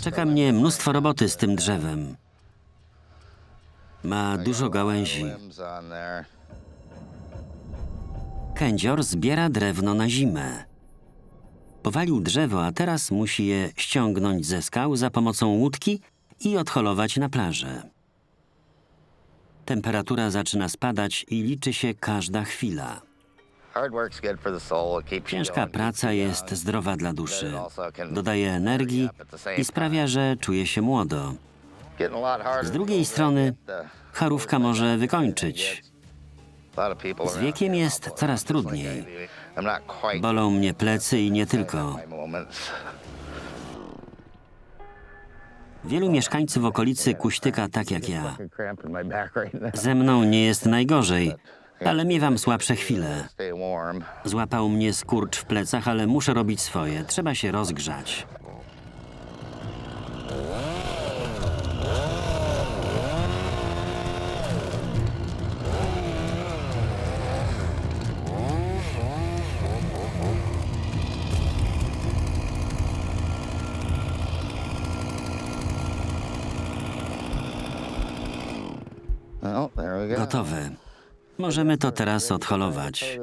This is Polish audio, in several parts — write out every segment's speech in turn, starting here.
Czeka mnie mnóstwo roboty z tym drzewem. Ma dużo gałęzi. Kędzior zbiera drewno na zimę. Powalił drzewo, a teraz musi je ściągnąć ze skał za pomocą łódki i odholować na plażę. Temperatura zaczyna spadać i liczy się każda chwila. Ciężka praca jest zdrowa dla duszy. Dodaje energii i sprawia, że czuje się młodo. Z drugiej strony charówka może wykończyć. Z wiekiem jest coraz trudniej. Bolą mnie plecy i nie tylko. Wielu mieszkańców okolicy kuśtyka tak jak ja. Ze mną nie jest najgorzej, ale miewam słabsze chwile. Złapał mnie skurcz w plecach, ale muszę robić swoje. Trzeba się rozgrzać. Oh, Możemy to teraz odholować.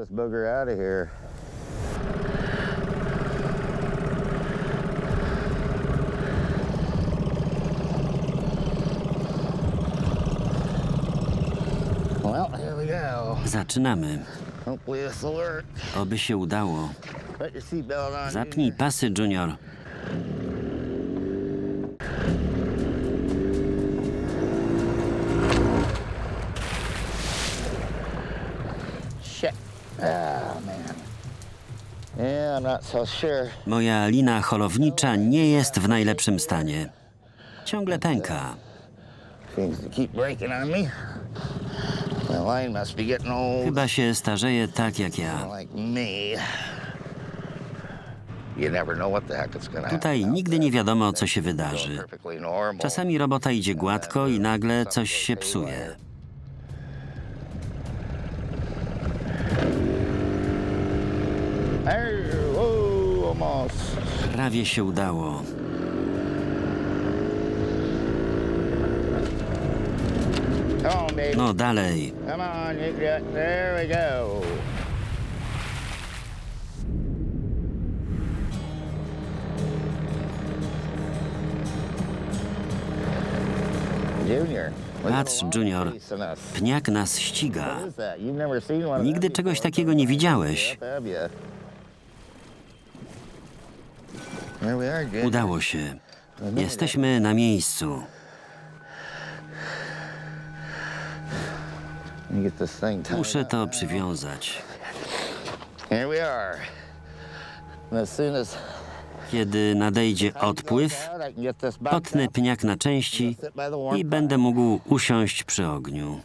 Zaczynamy. Oby się udało. Zapnij pasy, Junior. Moja lina holownicza nie jest w najlepszym stanie. Ciągle pęka. Chyba się starzeje tak jak ja. Tutaj nigdy nie wiadomo, co się wydarzy. Czasami robota idzie gładko i nagle coś się psuje. Almost. Prawie się udało. Come on, baby. No dalej. Come on, you got, there we go. Junior. Patrz, Junior. Pniak nas ściga. Nigdy czegoś takiego nie widziałeś. have you? There we are, Junior. Udało się. Jesteśmy na miejscu. Muszę to przywiązać. Kiedy nadejdzie odpływ, potnę pniak na części i będę mógł usiąść przy ogniu.